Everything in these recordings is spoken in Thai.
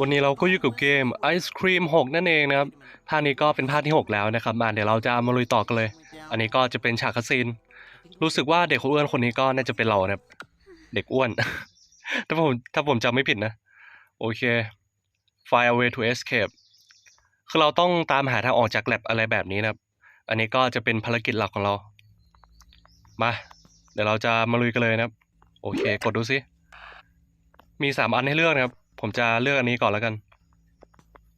วันนี้เราก็อยู่กับเกม Ice Cream 6นั่นเองนะครับภาคนี้ก็เป็นภาคที่ 6 แล้วนะครับมาเดี๋ยวเราจะมาลุยต่อกันเลย อันนี้ก็จะเป็นฉากคัสซีนรู้สึกว่าเด็กคนอ้วนคนนี้ก็น่าจะเป็นเรานะครับเด็กอ้วน ถ้าผมถ้าผมจำไม่ผิดนะ โอเค Find a way to escape คือเราต้องตามหาทางออกจากแลบอะไรแบบนี้นะครับ อันนี้ก็จะเป็นภารกิจหลักของเรา มา เดี๋ยวเราจะมาลุยกันเลยนะครับ โอเค กดดูสิ มีสามอันให้เลือกนะครับ ผมจะเลือกอันนี้ก่อนแล้วกัน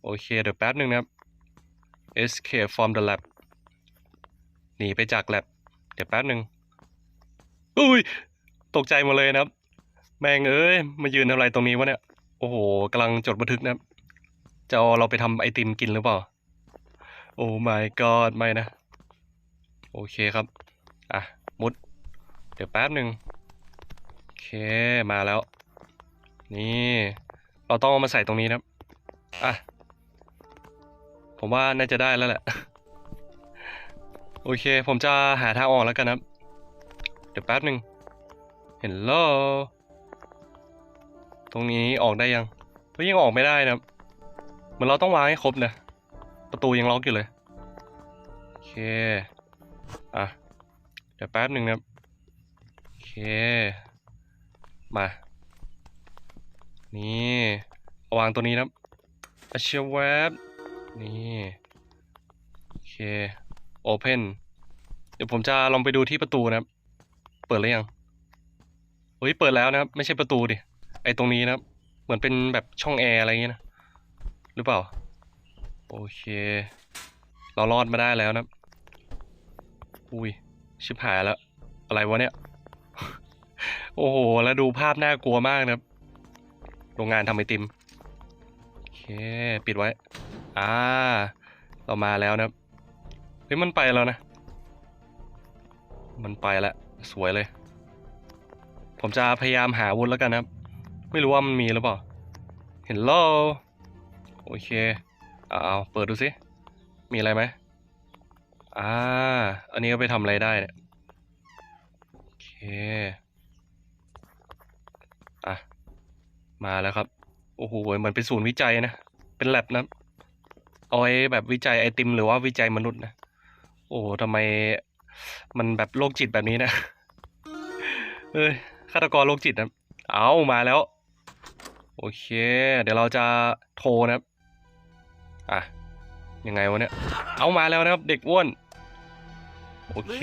โอเค เดี๋ยวแป๊บหนึ่งนะครับ escape from the lab หนีไปจาก lab เดี๋ยวแป๊บหนึ่งอุ้ย ตกใจหมดเลยนะครับ แม่งเอ้ย มายืนทำอะไรตรงนี้วะเนี่ย โอ้โหกำลังจดบันทึกนะครับ จะเอาเราไปทำไอติมกินหรือเปล่า โอ้ my god ไม่นะ โอเคครับ อะ มุด เดี๋ยวแป๊บหนึ่งโอเค มาแล้ว นี่ เราต้องเอามาใส่ตรงนี้นะครับ อะ ผมว่าน่าจะได้แล้วแหละ โอเค ผมจะหาทางออกแล้วกันนะครับ เดี๋ยวแป๊บหนึ่งเห็นโลตรงนี้ออกได้ยังเฮ้ยยังออกไม่ได้นะครับเหมือนเราต้องวางให้ครบนะประตูยังล็อกอยู่เลย โอเค อะ เดี๋ยวแป๊บหนึ่งนะครับ โอเค มา นี่เอาวางตัวนี้นะอาเชียแวบนี่โอเค Open เดี๋ยวผมจะลองไปดูที่ประตูนะครับ เปิดหรือยังเฮ้ยเปิดแล้วนะครับ ไม่ใช่ประตูดิไอตรงนี้นะครับ เหมือนเป็นแบบช่องแอร์อะไรอย่างเงี้ยนะหรือเปล่า โอเค เรารอดมาได้แล้วนะอุ้ยชิบหายแล้ว อะไรวะเนี่ย โอ้โห แล้วดูภาพน่ากลัวมากนะครับ โรงงานทำไอติม โอเค ปิดไว้ อ่า เรามาแล้วนะเฮ้ยมันไปแล้วนะ มันไปแล้ว สวยเลย ผมจะพยายามหาวุธแล้วกันนะไม่รู้ว่ามันมีหรือเปล่าเห็นโลโอเคเอาเอาเปิดดูสิ มีอะไรไหมอ่า อันนี้ก็ไปทำอะไรได้เนี่ย โอเค อะ มาแล้วครับ โอ้โหเหมือนเป็นศูนย์วิจัยนะ เป็นแลบนะเอาไว้แบบวิจัยไอติมหรือว่าวิจัยมนุษย์นะ โอ้โหทำไมมันแบบโรคจิตแบบนี้นะเอ้ยฆาตกรโรคจิตนะ เอามาแล้ว โอเค เดี๋ยวเราจะโทรนะครับ อะ ยังไงวะเนี่ย เอามาแล้วนะครับ เด็กอ้วน โอเค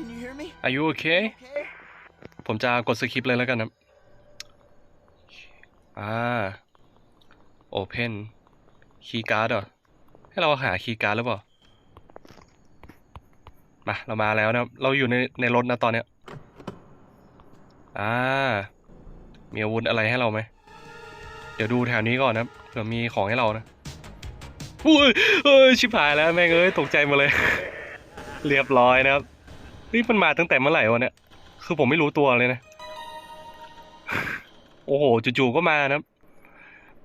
Can you hear me? Are you okay Okay. ผมจะกดสคริปต์เลยแล้วกันนะ อ่า Open Keycard เหรอ ให้เราหา Keycard หรือเปล่า มา เรามาแล้วนะ เราอยู่ในในรถนะตอนเนี้ย อ่า มีอาวุธอะไรให้เราไหม เดี๋ยวดูแถวนี้ก่อนนะ เผื่อมีของให้เรานะอุ้ยเอ้ย ชิบหายแล้วแม่งเอ้ย ตกใจหมาเลย เรียบร้อยนะครับ นี่มันมาตั้งแต่เมื่อไหร่วะเนี่ย คือผมไม่รู้ตัวเลยนะ โอ้โหจู่ๆก็มานะ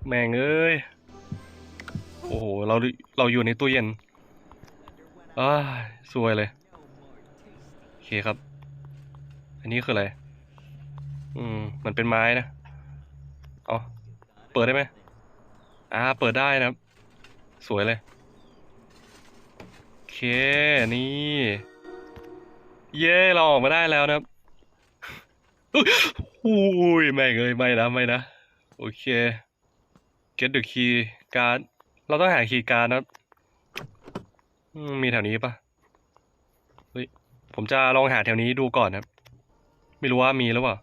แม่งเอ้ย โอ้โห เราเราอยู่ในตู้เย็นอ้าสวยเลย โอเคครับ อันนี้คืออะไร อืม มันเป็นไม้นะ เอาเปิดได้ไหมอ่า เปิดได้นะครับสวยเลย โอเค นี่ เย้ เราออกมาได้แล้วนะครับ อุ้ยแม่งเอ้ยไม่นะไม่นะ โอเค get the key card เราต้องหา key card นะครับอืมมีแถวนี้ปะเฮ้ยผมจะลองหาแถวนี้ดูก่อนนะครับ ไม่รู้ว่ามีหรือเปล่า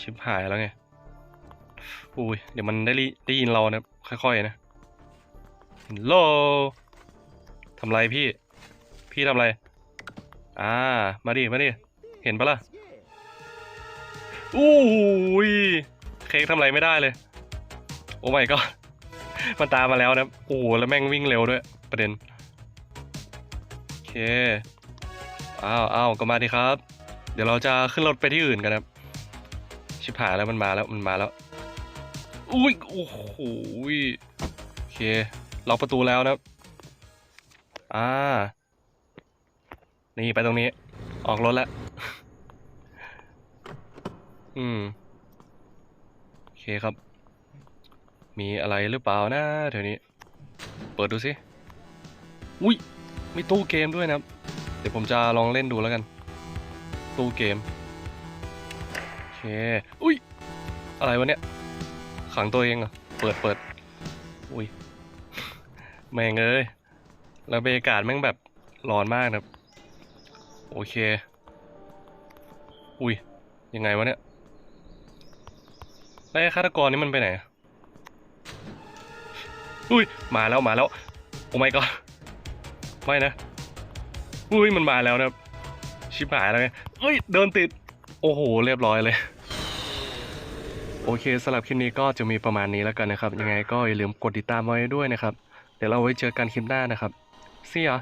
ชิบหายแล้วไงอุ้ยเดี๋ยวมันได้ได้ยินเรานะค่อยๆนะฮัลโหลทำไรพี่ พี่ทำไร อ่า มาดิ มาดิ เห็นปะล่ะ อู้ยเค้กทำอะไรไม่ได้เลย โอ้ไม่ก็มันตามมาแล้วนะโอ้แล้วแม่งวิ่งเร็วด้วย ประเด็น โอเค อ้าวอ้าวก็มาดีครับ เดี๋ยวเราจะขึ้นรถไปที่อื่นกันนะครับ ชิบหายแล้วมันมาแล้วมันมาแล้ว อุ้ย โอ้โหยโอเคล็อกประตูแล้วนะ อ่า นี่ไปตรงนี้ ออกรถแล้ว อืม โอเคครับ มีอะไรหรือเปล่านะแถวนี้ เปิดดูสิ อุ้ย มีตู้เกมด้วยนะครับ เดี๋ยวผมจะลองเล่นดูแล้วกัน ตู้เกม โอเค อุ้ย อะไรวะเนี่ย ขังตัวเองเหรอเปิดเปิด อุ้ย แม่งเอ้ยแล้วบรรยากาศแม่งแบบร้อนมากนะครับ โอเค อุ้ย ยังไงวะเนี่ย แล้วไอ้ฆาตกรนี่มันไปไหน อุ้ย มาแล้วมาแล้ว โอ้ไม่ก็ไม่นะ อุ้ยมันมาแล้วนะชิบหายแล้วไงเอ้ยเดินติด โอ้โห เรียบร้อยเลย โอเคสำหรับคลิปนี้ก็จะมีประมาณนี้แล้วกันนะครับ ยังไงก็อย่าลืมกดติดตามไว้ด้วยนะครับ เดี๋ยวเราไว้เจอกันคลิปหน้านะครับ See ya